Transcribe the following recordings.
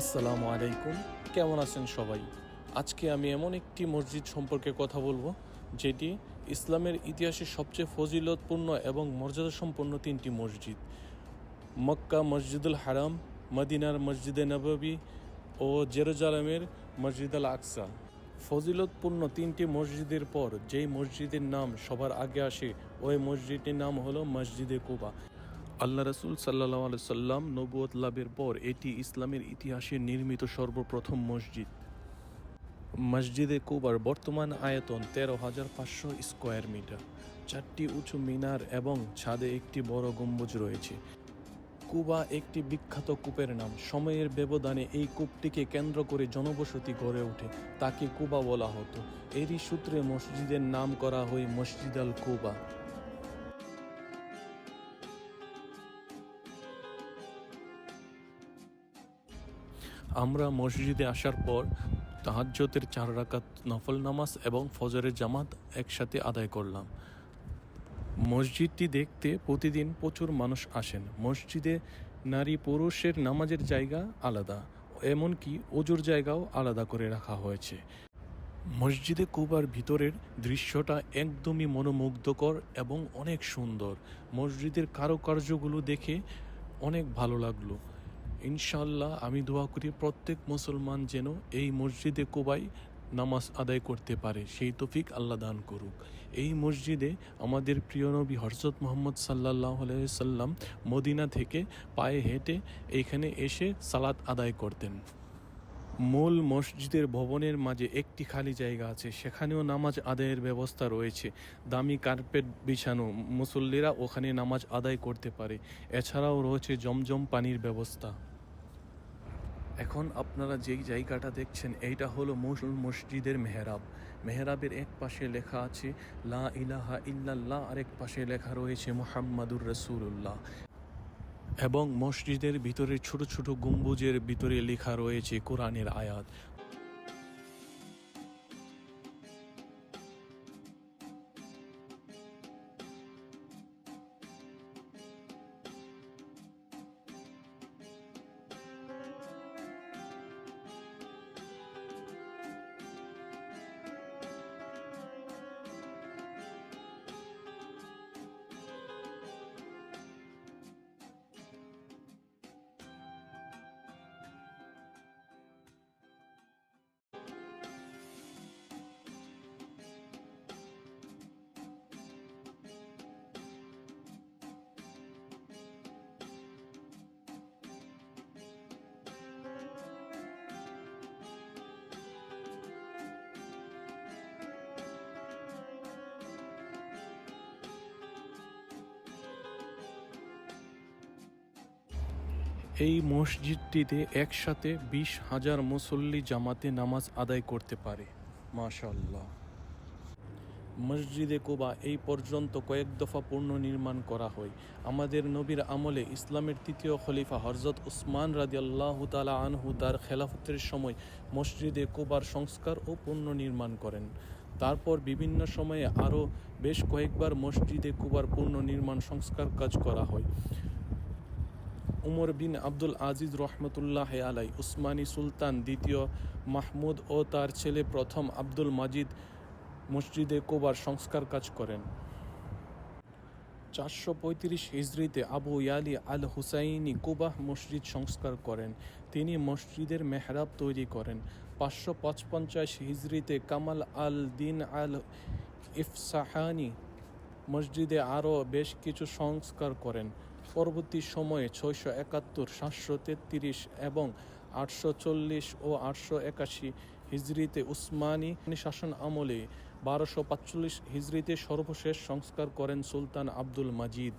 আসসালামু আলাইকুম। কেমন আছেন সবাই? আজকে আমি এমন একটি মসজিদ সম্পর্কে কথা বলব, যেটি ইসলামের ইতিহাসে সবচেয়ে ফজিলতপূর্ণ এবং মর্যাদাসম্পন্ন তিনটি মসজিদ। মক্কা, মসজিদুল হারাম, মদিনার মসজিদে নববী ও জেরুজালামের মসজিদ আল আকসা। ফজিলতপূর্ণ তিনটি মসজিদের পর যেই মসজিদের নাম সবার আগে আসে, ওই মসজিদটির নাম হলো মসজিদে কুবা। আল্লাহ রসুল সাল্লাহ সাল্লাম নবুয়ত লাভের পর এটি ইসলামের ইতিহাসে নির্মিত সর্বপ্রথম মসজিদ। মসজিদে কুবার বর্তমান আয়তন তেরো হাজার পাঁচশো স্কোয়ার মিটার। চারটি উঁচু মিনার এবং ছাদে একটি বড় গম্বুজ রয়েছে। কুবা একটি বিখ্যাত কূপের নাম। সময়ের ব্যবধানে এই কূপটিকে কেন্দ্র করে জনবসতি গড়ে ওঠে। তাকে কুবা বলা হতো। এরই সূত্রে মসজিদের নাম করা হয় মসজিদ আল কুবা। আমরা মসজিদে আসার পর তাহাজ্জতের চার রাকাত নফল নামাজ এবং ফজরের জামাত একসাথে আদায় করলাম। মসজিদটি দেখতে প্রতিদিন প্রচুর মানুষ আসেন। মসজিদে নারী পুরুষের নামাজের জায়গা আলাদা, এমনকি অজুর জায়গাও আলাদা করে রাখা হয়েছে। মসজিদে কুবার ভিতরের দৃশ্যটা একদমই মনোমুগ্ধকর এবং অনেক সুন্দর। মসজিদের কারুকার্যগুলো দেখে অনেক ভালো লাগল। ইনশাল্লাহ আমি দোয়া করি প্রত্যেক মুসলমান যেন এই মসজিদে কোবাই নামাজ আদায় করতে পারে। সেই তফিক আল্লাহ দান করুক। এই মসজিদে আমাদের প্রিয় নবী হরজত মোহাম্মদ সাল্লাহ সাল্লাম মদিনা থেকে পায়ে হেঁটে এইখানে এসে সালাত আদায় করতেন। মূল মসজিদের ভবনের মাঝে একটি খালি জায়গা আছে। সেখানেও নামাজ আদায়ের ব্যবস্থা রয়েছে। দামি কার্পেট বিছানো, মুসল্লিরা ওখানে নামাজ আদায় করতে পারে। এছাড়াও রয়েছে জমজম পানির ব্যবস্থা। এখন আপনারা যেই জায়গাটা দেখছেন, এইটা হলো মুসল মসজিদের মেহরাব। মেহরাবের এক পাশে লেখা আছে, লা ইলাহা ইল্লাল্লাহ আরেক পাশে লেখা রয়েছে, মোহাম্মদুর রসুল্লাহ এবং মসজিদের ভিতরে ছোট ছোট গম্বুজের ভিতরে লেখা রয়েছে কোরআনের আয়াত। এই মসজিদটিতে একসাথে বিশ হাজার মুসল্লি জামাতে নামাজ আদায় করতে পারে। মাশাল্লাহ মসজিদে কুবা এই পর্যন্ত কয়েক দফা পুনর্নির্মাণ করা হয়। আমাদের নবীর আমলে ইসলামের তৃতীয় খলিফা হরজত উসমান রাজি আল্লাহ তালা আনহু তার খেলাফতের সময় মসজিদে কুবার সংস্কার ও পুনর্নির্মাণ করেন। তারপর বিভিন্ন সময়ে আরও বেশ কয়েকবার মসজিদে কুবার পুনর্নির্মাণ সংস্কার কাজ করা হয়। উমর বিন আব্দুল আজিজ রহমতুল্লাহ আলাই, উসমানী সুলতান দ্বিতীয়, মাহমুদ ও তার ছেলে প্রথম আব্দুল মাজিদ মসজিদে কোবার সংস্কার কাজ করেন। চারশো পঁয়ত্রিশ হিজড়িতে আবু ইয়ালি আল হুসাইনি কুবাহ মসজিদ সংস্কার করেন। তিনি মসজিদের মেহরাব তৈরি করেন। পাঁচশো পঁচপঞ্চাশ হিজড়িতে কামাল আল দিন আল ইফসাহানি মসজিদে আরও বেশ কিছু সংস্কার করেন। পরবর্তী সময়ে ছয়শো একাত্তর, সাতশো তেত্রিশ এবং আটশো চল্লিশ ও আটশো একাশি হিজড়িতে উসমানী শাসন আমলে বারোশো পাঁচচল্লিশ হিজড়িতে সর্বশেষ সংস্কার করেন সুলতান আব্দুল মাজিদ।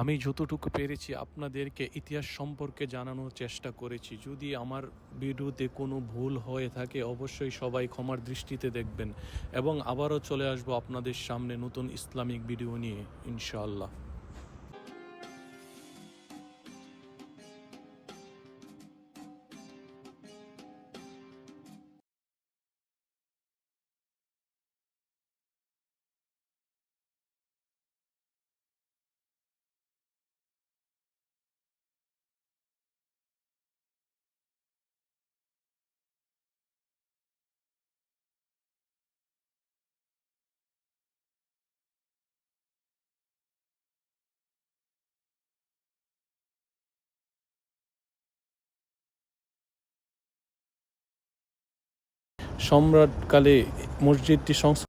আমি যতটুকু পেরেছি আপনাদেরকে ইতিহাস সম্পর্কে জানানোর চেষ্টা করেছি। যদি আমার ভিডিওতে কোনো ভুল হয়ে থাকে, অবশ্যই সবাই ক্ষমার দৃষ্টিতে দেখবেন। এবং আবারও চলে আসব আপনাদের সামনে নতুন ইসলামিক ভিডিও নিয়ে, ইনশাআল্লাহ। সম্রাটকালে মসজিদটি সংস্কার